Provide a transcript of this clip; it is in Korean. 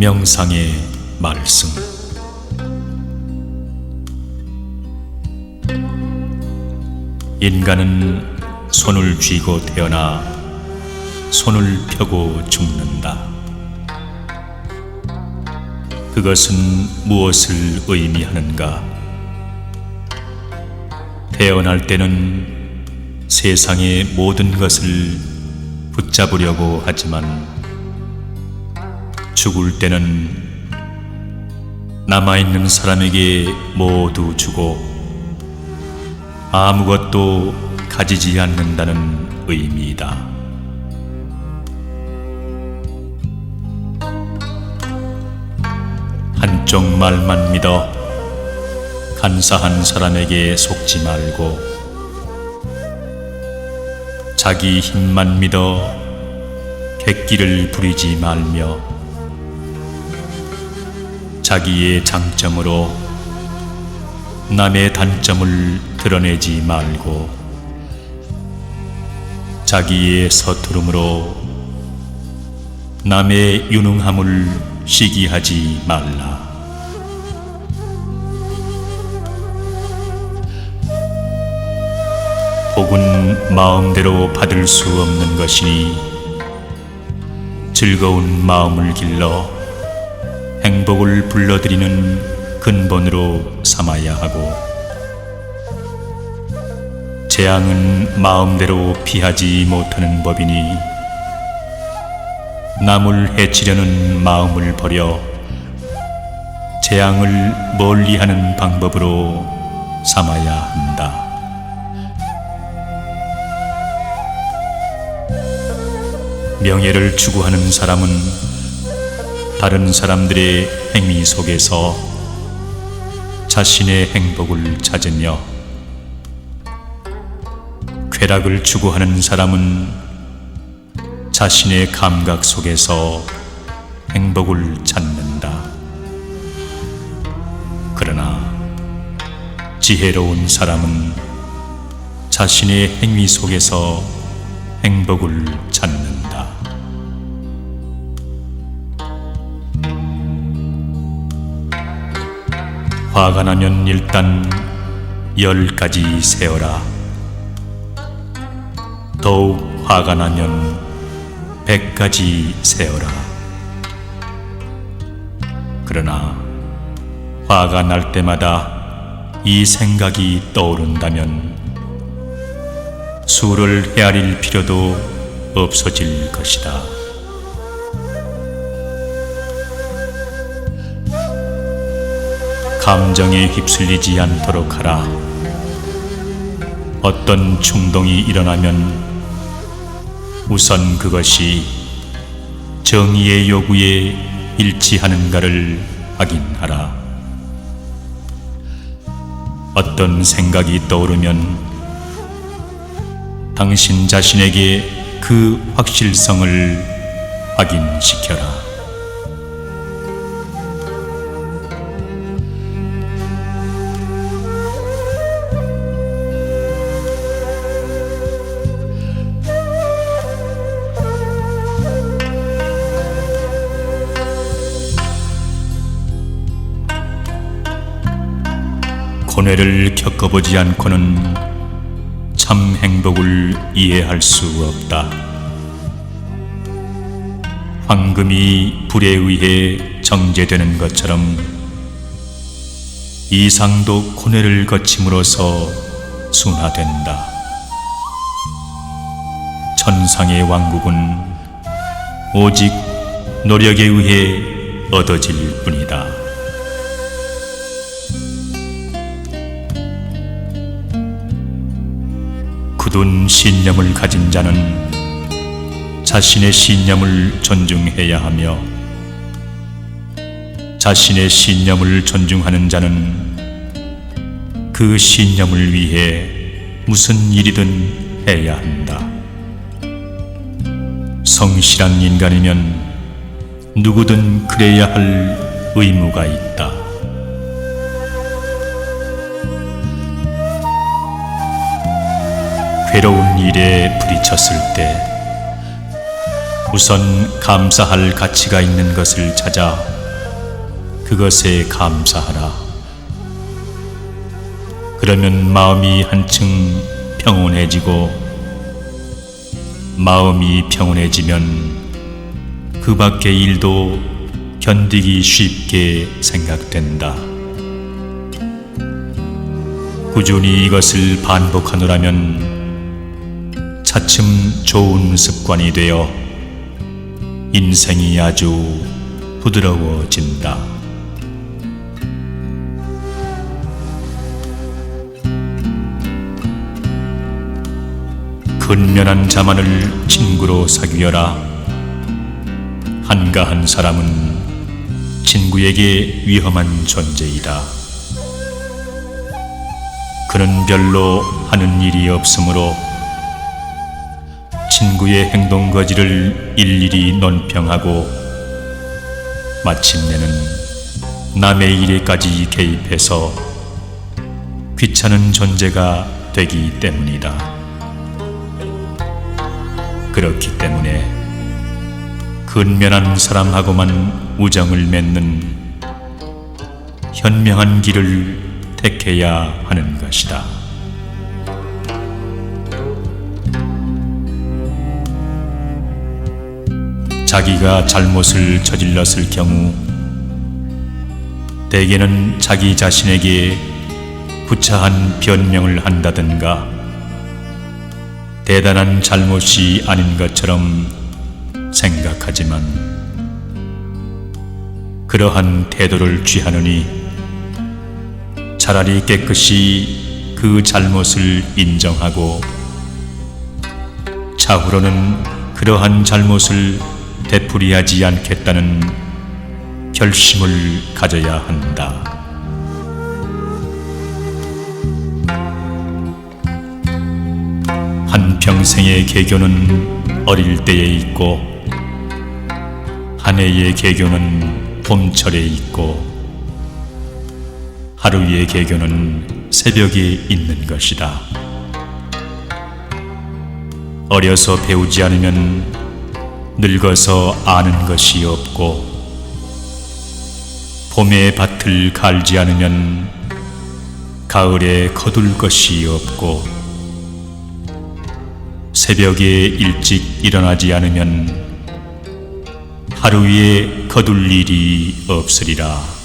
명상의 말씀 인간은 손을 쥐고 태어나 손을 펴고 죽는다. 그것은 무엇을 의미하는가? 태어날 때는 세상의 모든 것을 붙잡으려고 하지만 죽을 때는 남아있는 사람에게 모두 주고 아무것도 가지지 않는다는 의미이다. 한쪽 말만 믿어 간사한 사람에게 속지 말고 자기 힘만 믿어 객기를 부리지 말며 자기의 장점으로 남의 단점을 드러내지 말고 자기의 서투름으로 남의 유능함을 시기하지 말라. 복은 마음대로 받을 수 없는 것이니 즐거운 마음을 길러 행복을 불러들이는 근본으로 삼아야 하고 재앙은 마음대로 피하지 못하는 법이니 남을 해치려는 마음을 버려 재앙을 멀리하는 방법으로 삼아야 한다. 명예를 추구하는 사람은 다른 사람들의 행위 속에서 자신의 행복을 찾으며 쾌락을 추구하는 사람은 자신의 감각 속에서 행복을 찾는다. 그러나 지혜로운 사람은 자신의 행위 속에서 행복을 찾는다. 화가 나면 일단 열 가지 세어라. 더욱 화가 나면 백 가지 세어라. 그러나 화가 날 때마다 이 생각이 떠오른다면 수를 헤아릴 필요도 없어질 것이다. 감정에 휩쓸리지 않도록 하라. 어떤 충동이 일어나면 우선 그것이 정의의 요구에 일치하는가를 확인하라. 어떤 생각이 떠오르면 당신 자신에게 그 확실성을 확인시켜라. 고뇌를 겪어보지 않고는 참 행복을 이해할 수 없다. 황금이 불에 의해 정제되는 것처럼 이상도 고뇌를 거침으로써 순화된다. 천상의 왕국은 오직 노력에 의해 얻어질 뿐이다. 굳은 신념을 가진 자는 자신의 신념을 존중해야 하며 자신의 신념을 존중하는 자는 그 신념을 위해 무슨 일이든 해야 한다. 성실한 인간이면 누구든 그래야 할 의무가 있다. 괴로운 일에 부딪혔을 때 우선 감사할 가치가 있는 것을 찾아 그것에 감사하라. 그러면 마음이 한층 평온해지고 마음이 평온해지면 그 밖의 일도 견디기 쉽게 생각된다. 꾸준히 이것을 반복하노라면 차츰 좋은 습관이 되어 인생이 아주 부드러워진다. 근면한 자만을 친구로 사귀어라. 한가한 사람은 친구에게 위험한 존재이다. 그는 별로 하는 일이 없으므로 친구의 행동 거지를 일일이 논평하고 마침내는 남의 일에까지 개입해서 귀찮은 존재가 되기 때문이다. 그렇기 때문에 근면한 사람하고만 우정을 맺는 현명한 길을 택해야 하는 것이다. 자기가 잘못을 저질렀을 경우 대개는 자기 자신에게 구차한 변명을 한다든가 대단한 잘못이 아닌 것처럼 생각하지만 그러한 태도를 취하느니 차라리 깨끗이 그 잘못을 인정하고 차후로는 그러한 잘못을 되풀이하지 않겠다는 결심을 가져야 한다. 한 평생의 개교는 어릴 때에 있고 한 해의 개교는 봄철에 있고 하루의 개교는 새벽에 있는 것이다. 어려서 배우지 않으면 늙어서 아는 것이 없고 봄에 밭을 갈지 않으면 가을에 거둘 것이 없고 새벽에 일찍 일어나지 않으면 하루에 거둘 일이 없으리라.